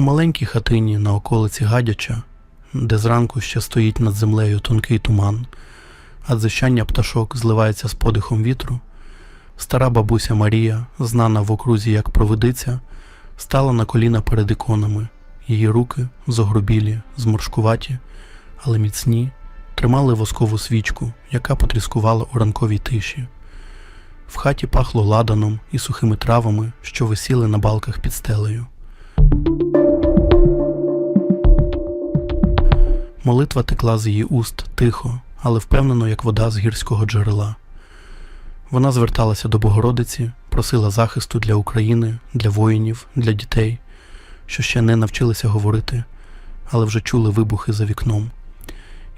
У маленькій хатині на околиці Гадяча, де зранку ще стоїть над землею тонкий туман, а дзищання пташок зливається з подихом вітру, стара бабуся Марія, знана в окрузі як провидиця, стала на коліна перед іконами. Її руки, зогрубілі, зморшкуваті, але міцні, тримали воскову свічку, яка потріскувала у ранковій тиші. В хаті пахло ладаном і сухими травами, що висіли на балках під стелею. Молитва текла з її уст тихо, але впевнено, як вода з гірського джерела. Вона зверталася до Богородиці, просила захисту для України, для воїнів, для дітей, що ще не навчилися говорити, але вже чули вибухи за вікном.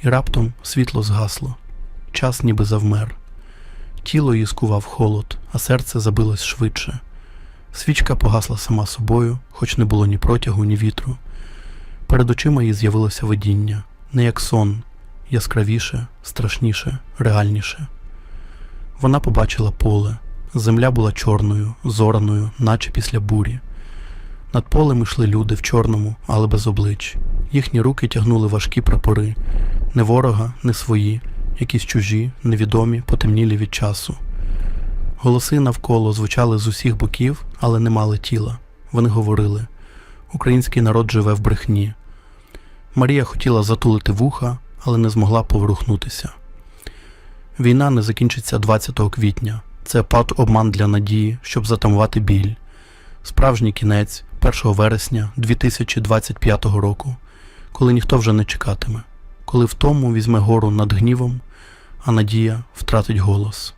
І раптом світло згасло, час ніби завмер. Тіло її скував холод, а серце забилось швидше. Свічка погасла сама собою, хоч не було ні протягу, ні вітру. Перед очима їй з'явилося видіння, не як сон, яскравіше, страшніше, реальніше. Вона побачила поле. Земля була чорною, зораною, наче після бурі. Над полем йшли люди в чорному, але без облич. Їхні руки тягнули важкі прапори, не ворога, не свої, якісь чужі, невідомі, потемнілі від часу. Голоси навколо звучали з усіх боків, але не мали тіла. Вони говорили: Український народ живе в брехні. Марія хотіла затулити вуха, але не змогла поворухнутися. Війна не закінчиться 20 квітня. Це пад обман для надії, щоб затамувати біль. Справжній кінець 1 вересня 2025 року, коли ніхто вже не чекатиме, коли втому візьме гору над гнівом, а надія втратить голос.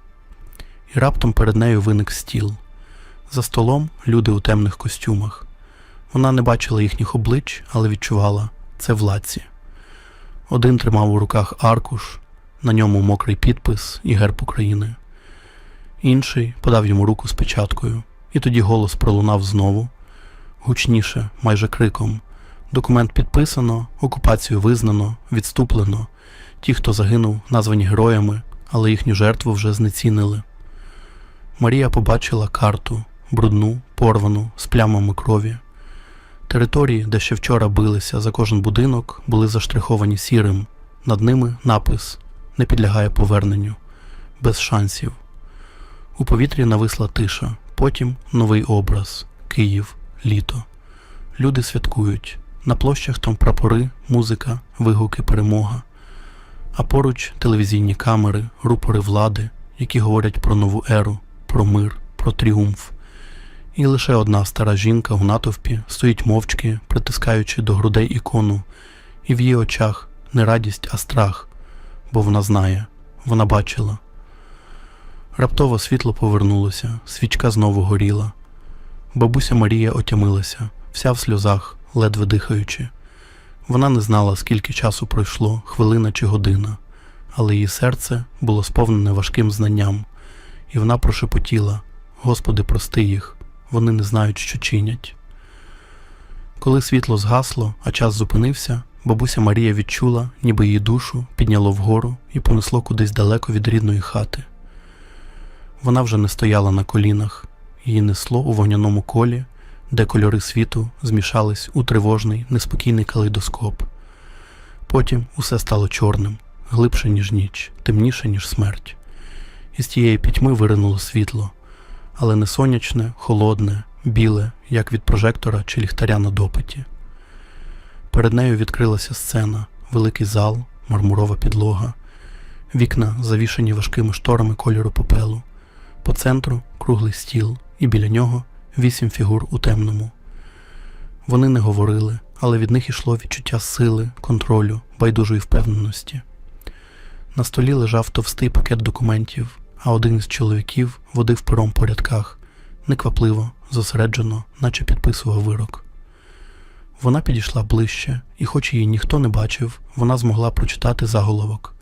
І раптом перед нею виник стіл. За столом люди у темних костюмах. Вона не бачила їхніх облич, але відчувала це владці. Один тримав у руках аркуш, на ньому мокрий підпис і герб України. Інший подав йому руку з печаткою, і тоді голос пролунав знову, гучніше, майже криком. Документ підписано, окупацію визнано, відступлено. Ті, хто загинув, названі героями, але їхню жертву вже знецінили. Марія побачила карту, брудну, порвану, з плямами крові. Території, де ще вчора билися за кожен будинок, були заштриховані сірим. Над ними напис не підлягає поверненню, без шансів. У повітрі нависла тиша, потім новий образ Київ, літо. Люди святкують. На площах там прапори, музика, вигуки, перемога. А поруч телевізійні камери, рупори влади, які говорять про нову еру, про мир, про тріумф. І лише одна стара жінка у натовпі стоїть мовчки, притискаючи до грудей ікону, і в її очах не радість, а страх, бо вона знає, вона бачила. Раптово світло повернулося, свічка знову горіла. Бабуся Марія отямилася, вся в сльозах, ледве дихаючи. Вона не знала, скільки часу пройшло, хвилина чи година, але її серце було сповнене важким знанням, і вона прошепотіла: Господи, прости їх, вони не знають, що чинять. Коли світло згасло, а час зупинився, бабуся Марія відчула, ніби її душу підняло вгору і понесло кудись далеко від рідної хати. Вона вже не стояла на колінах, її несло у вогняному колі, де кольори світу змішались у тривожний, неспокійний калейдоскоп. Потім усе стало чорним, глибше, ніж ніч, темніше, ніж смерть. Із тієї пітьми виринуло світло, але не сонячне, холодне, біле, як від прожектора чи ліхтаря на допиті. Перед нею відкрилася сцена, великий зал, мармурова підлога, вікна, завішані важкими шторами кольору попелу. По центру круглий стіл, і біля нього вісім фігур у темному. Вони не говорили, але від них ішло відчуття сили, контролю, байдужої впевненості. На столі лежав товстий пакет документів, а один із чоловіків водив пером по рядках, неквапливо, зосереджено, наче підписував вирок. Вона підійшла ближче, і, хоч її ніхто не бачив, вона змогла прочитати заголовок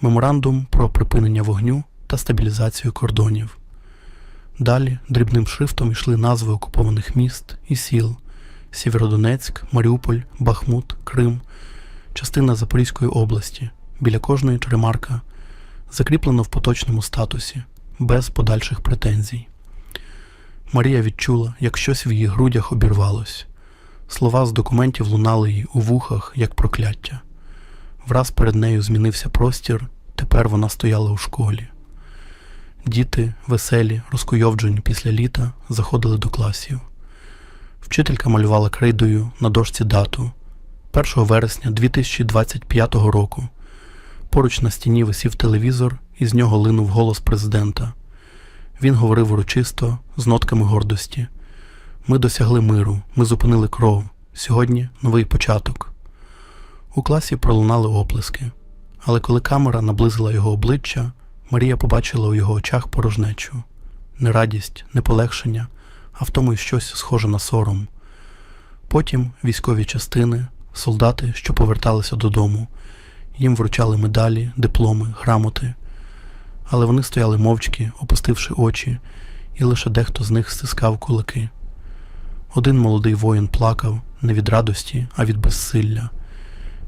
Меморандум про припинення вогню та стабілізацію кордонів. Далі дрібним шрифтом йшли назви окупованих міст і сіл: Сєвєродонецьк, Маріуполь, Бахмут, Крим, частина Запорізької області. Біля кожної ремарка закріплено в поточному статусі, без подальших претензій. Марія відчула, як щось в її грудях обірвалось. Слова з документів лунали їй у вухах, як прокляття. Враз перед нею змінився простір, тепер вона стояла у школі. Діти, веселі, розкуйовджені після літа, заходили до класів. Вчителька малювала крейдою на дошці дату 1 вересня 2025 року. Поруч на стіні висів телевізор, і з нього линув голос президента. Він говорив урочисто, з нотками гордості. Ми досягли миру, ми зупинили кров. Сьогодні новий початок. У класі пролунали оплески, але коли камера наблизила його обличчя, Марія побачила у його очах порожнечу не радість, не полегшення, а в тому й щось схоже на сором. Потім військові частини, солдати, що поверталися додому, їм вручали медалі, дипломи, грамоти, але вони стояли мовчки, опустивши очі, і лише дехто з них стискав кулаки. Один молодий воїн плакав не від радості, а від безсилля.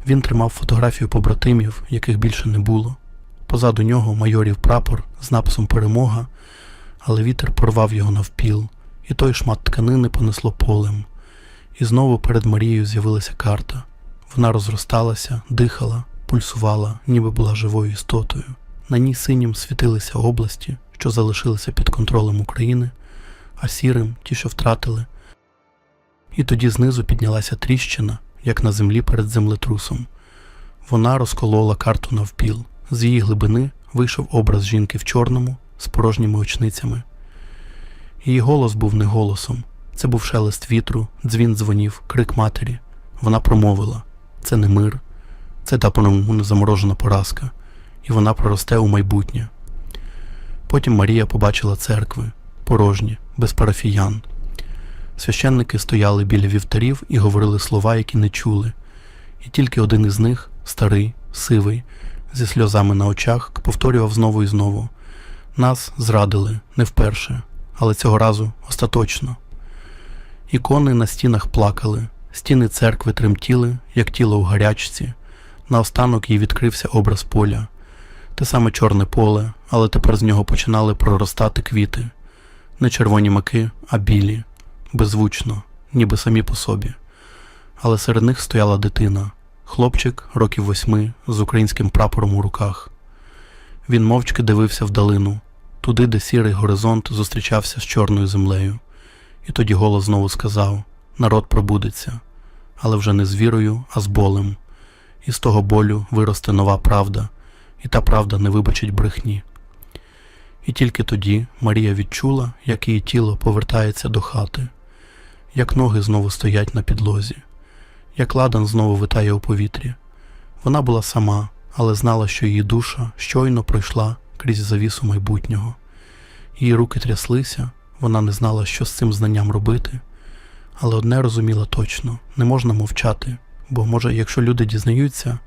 Він тримав фотографію побратимів, яких більше не було. Позаду нього майорів прапор з написом Перемога, але вітер порвав його навпіл, і той шмат тканини понесло полем. І знову перед Марією з'явилася карта. Вона розросталася, дихала, пульсувала, ніби була живою істотою. На ній синім світилися області, що залишилися під контролем України, а сірим ті, що втратили. І тоді знизу піднялася тріщина, як на землі перед землетрусом. Вона розколола карту навпіл. З її глибини вийшов образ жінки в чорному з порожніми очницями. Її голос був не голосом. Це був шелест вітру, дзвін дзвонів, крик матері. Вона промовила: це не мир, це та по-новому заморожена поразка, і вона проросте у майбутнє. Потім Марія побачила церкви, порожні, без парафіян. Священники стояли біля вівтарів і говорили слова, які не чули, і тільки один із них, старий, сивий, зі сльозами на очах, повторював знову і знову: Нас зрадили не вперше, але цього разу остаточно. Ікони на стінах плакали, стіни церкви тремтіли, як тіло у гарячці. Наостанок їй відкрився образ поля, те саме чорне поле, але тепер з нього починали проростати квіти, не червоні маки, а білі, беззвучно, ніби самі по собі. Але серед них стояла дитина, хлопчик років восьми з українським прапором у руках. Він мовчки дивився вдалину, туди, де сірий горизонт зустрічався з чорною землею. І тоді голос знову сказав: народ пробудеться, але вже не з вірою, а з болем. І з того болю виросте нова правда, і та правда не вибачить брехні. І тільки тоді Марія відчула, як її тіло повертається до хати, як ноги знову стоять на підлозі, як ладан знову витає у повітрі. Вона була сама, але знала, що її душа щойно пройшла крізь завісу майбутнього. Її руки тряслися, вона не знала, що з цим знанням робити, але одне розуміла точно не можна мовчати, бо, може, якщо люди дізнаються,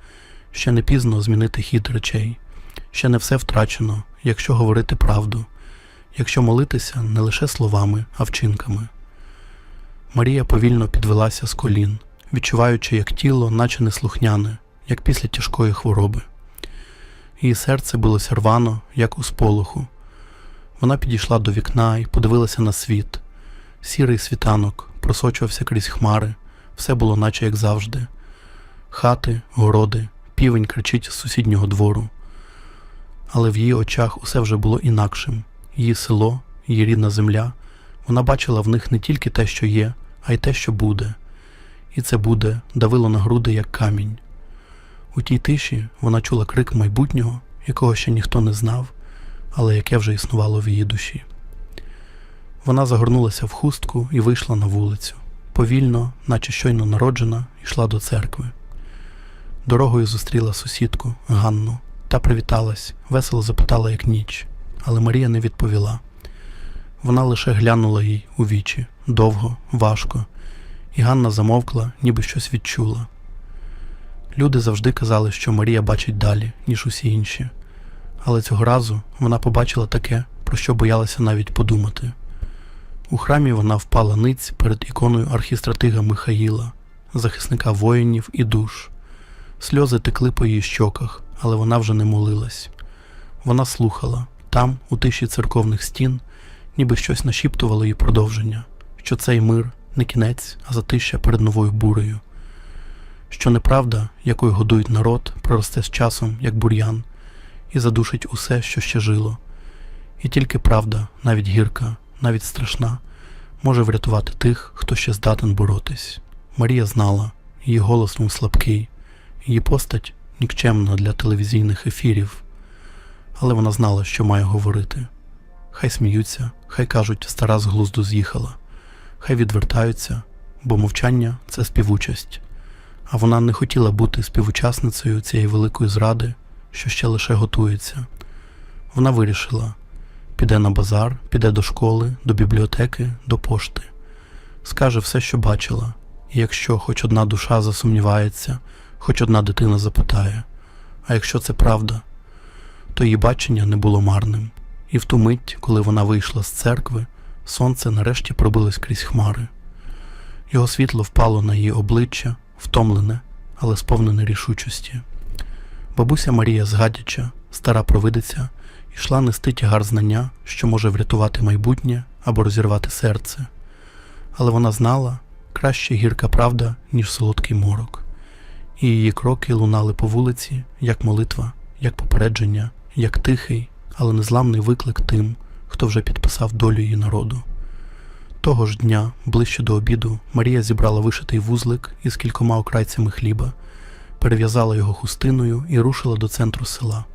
ще не пізно змінити хід речей, ще не все втрачено, якщо говорити правду, якщо молитися не лише словами, а вчинками. Марія повільно підвелася з колін, відчуваючи, як тіло, наче неслухняне, як після тяжкої хвороби. Її серце билося рвано, як у сполоху. Вона підійшла до вікна і подивилася на світ. Сірий світанок просочувався крізь хмари, все було наче як завжди. Хати, городи, півень кричить з сусіднього двору. Але в її очах усе вже було інакшим. Її село, її рідна земля. Вона бачила в них не тільки те, що є, а й те, що буде. І це буде давило на груди, як камінь. У тій тиші вона чула крик майбутнього, якого ще ніхто не знав, але яке вже існувало в її душі. Вона загорнулася в хустку і вийшла на вулицю. Повільно, наче щойно народжена, йшла до церкви. Дорогою зустріла сусідку Ганну та привіталась, весело запитала, як ніч, але Марія не відповіла. Вона лише глянула їй у вічі довго, важко, і Ганна замовкла, ніби щось відчула. Люди завжди казали, що Марія бачить далі, ніж усі інші, але цього разу вона побачила таке, про що боялася навіть подумати. У храмі вона впала ниць перед іконою архістратига Михаїла, захисника воїнів і душ. Сльози текли по її щоках, але вона вже не молилась. Вона слухала там, у тиші церковних стін, ніби щось нашіптувало їй продовження, що цей мир не кінець, а затища перед новою бурею. Що неправда, якою годують народ, проросте з часом, як бур'ян, і задушить усе, що ще жило. І тільки правда, навіть гірка, навіть страшна, може врятувати тих, хто ще здатен боротись. Марія знала, її голос був слабкий, її постать нікчемна для телевізійних ефірів, але вона знала, що має говорити. Хай сміються, хай кажуть, стара з глузду з'їхала, хай відвертаються, бо мовчання це співучасть. А вона не хотіла бути співучасницею цієї великої зради, що ще лише готується. Вона вирішила піде на базар, піде до школи, до бібліотеки, до пошти, скаже все, що бачила, і якщо хоч одна душа засумнівається, хоч одна дитина запитає, а якщо це правда, то її бачення не було марним. І в ту мить, коли вона вийшла з церкви, сонце нарешті пробилось крізь хмари. Його світло впало на її обличчя, втомлене, але сповнене рішучості. Бабуся Марія Згадяча, стара провидиця, йшла нести тягар знання, що може врятувати майбутнє або розірвати серце. Але вона знала краще гірка правда, ніж солодкий морок, і її кроки лунали по вулиці, як молитва, як попередження, як тихий, але незламний виклик тим, хто вже підписав долю її народу. Того ж дня, ближче до обіду, Марія зібрала вишитий вузлик із кількома окрайцями хліба, перев'язала його хустиною і рушила до центру села.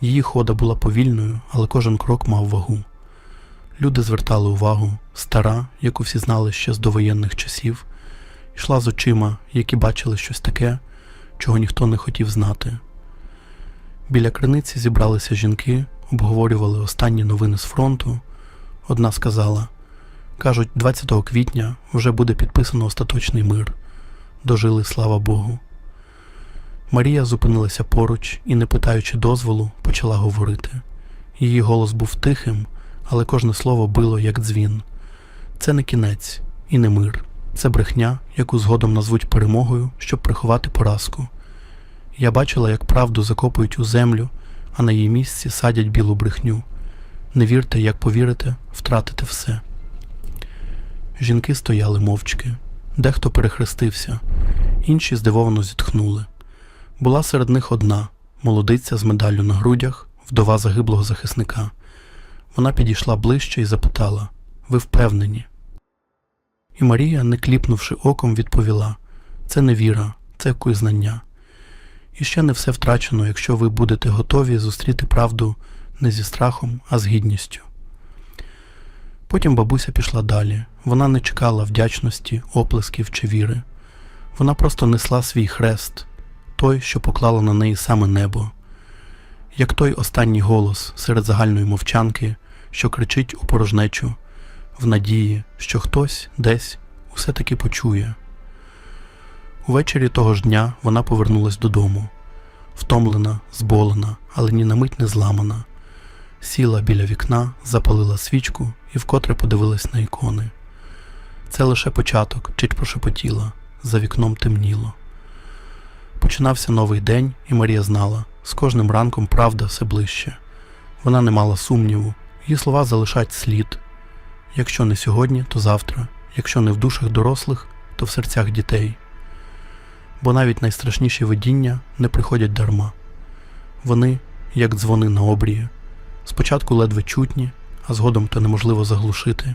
Її хода була повільною, але кожен крок мав вагу. Люди звертали увагу, стара, яку всі знали ще з довоєнних часів, йшла з очима, які бачили щось таке, чого ніхто не хотів знати. Біля криниці зібралися жінки, обговорювали останні новини з фронту. Одна сказала: кажуть, 20 квітня вже буде підписано остаточний мир. Дожили, слава Богу. Марія зупинилася поруч і, не питаючи дозволу, почала говорити. Її голос був тихим, але кожне слово било як дзвін. Це не кінець і не мир. Це брехня, яку згодом назвуть перемогою, щоб приховати поразку. Я бачила, як правду закопують у землю, а на її місці садять білу брехню. Не вірте, як повірите, втратите все. Жінки стояли мовчки, дехто перехрестився, інші здивовано зітхнули. Була серед них одна молодиця з медаллю на грудях, вдова загиблого захисника. Вона підійшла ближче і запитала Ви впевнені? І Марія, не кліпнувши оком, відповіла Це не віра, це знання. І ще не все втрачено, якщо ви будете готові зустріти правду не зі страхом, а з гідністю. Потім бабуся пішла далі. Вона не чекала вдячності, оплесків чи віри. Вона просто несла свій хрест, той, що поклало на неї саме небо, як той останній голос серед загальної мовчанки, що кричить у порожнечу, в надії, що хтось десь усе таки почує. Увечері того ж дня вона повернулась додому, втомлена, зболена, але ні на мить не зламана. Сіла біля вікна, запалила свічку і вкотре подивилась на ікони. Це лише початок, чить прошепотіла, за вікном темніло. Починався новий день, і Марія знала, з кожним ранком правда все ближче. Вона не мала сумніву, її слова залишать слід. Якщо не сьогодні, то завтра, якщо не в душах дорослих, то в серцях дітей. Бо навіть найстрашніші видіння не приходять дарма. Вони, як дзвони на обрії, спочатку ледве чутні, а згодом то неможливо заглушити.